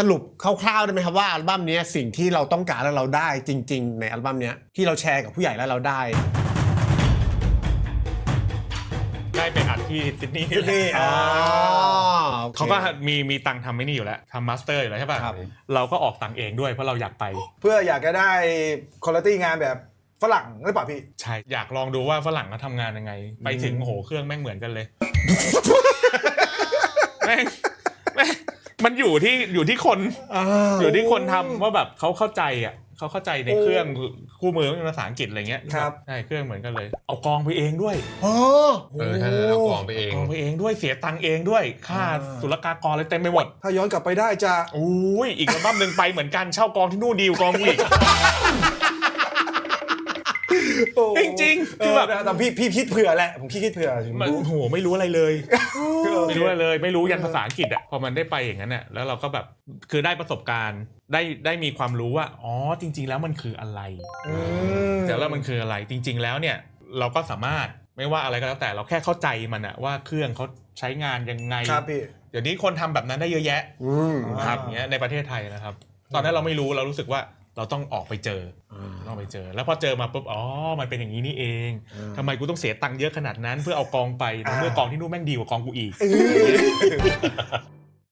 สรุปคร่าวๆได้ไหมครับว่าอัลบั้มเนี้ยสิ่งที่เราต้องการแล้วเราได้จริง ๆ ในอัลบั้มเนี้ยที่เราแชร์กับผู้ใหญ่แล้วเราได้ ได้ไปอัดที่ซิดนีย์ซิดนีย์อ๋อเขาก็มีมีตังค์ทำไม่นี่อยู่แล้วทำมาสเตอร์อยู่แล้วใช่ป่ะครับ เราก็ออกตังค์เองด้วยเพราะเราอยากไป เพื่ออยากจะได้คุณภาพงานแบบฝรั่งหรือเปล่าพี่ ใช่อยากลองดูว่าฝรั่งเขาทำงานยังไง ไปถึงโอ้โหเครื่องแม่งเหมือนกันเลย แม่งแม่ง มันอยู่ที่อยู่ที่คนอยู่ที่คนทำว่าแบบเขาเข้าใจอะเขาเข้าใจในเครื่องคู่มือเป็นภาษาอังกฤษอะไรเงี้ยครับใช่เครื่องเหมือนกันเลย เอากองไปเองด้วยโอ้เออใช่เอากล่องไปเองกองไปเองด้วยเสียตังค์เองด้วยค่าศุลกากรอะไรเต็มไปหมด ถ้าย้อนกลับไปได้จะอุ้ยอีกอัลบั้มหนึ่งไปเหมือนกันเช่ากองที่นู่นดีลกองกูอีก จริงๆคืคืออแบแบบบแต่พี่พี่คิดเผื่อแหละผมคิดคิดเผื่อมันโอ้โหไม่รู้อะไรเลยไม่รู้อะไรเลย ไม่รู้ยันภาษาอังกฤษอะพอมันได้ไปอย่างนั้นอะแล้วเราก็แบบคือได้ประสบการณ์ได้ได้มีความรู้ว่าอ๋อจริง ๆ แล้วมันคืออะไรอืมแต่แล้วมันคืออะไรจริง ๆ แล้วเนี่ยเราก็สามารถไม่ว่าอะไรก็แล้วแต่เราแค่เข้าใจมันอะว่าเครื่องเขาใช้งานยังไงครับพี่เดี๋ยวนี้คนทำแบบนั้นได้เยอะแยะอืมครับอย่างเงี้ยในประเทศไทยนะครับ ตอนนั้นเราไม่รู้เรารู้สึกว่า เราต้องออกไปเจอต้องไปเจอ แล้วพอเจอมาปุ๊บอ๋อมันเป็นอย่างนี้นี่เองทำไมกูต้องเสียตังค์เยอะขนาดนั้น เพื่อเอากองไปอ่าเมื่อกองที่นู่นแม่งดีกว่ากองกูอีก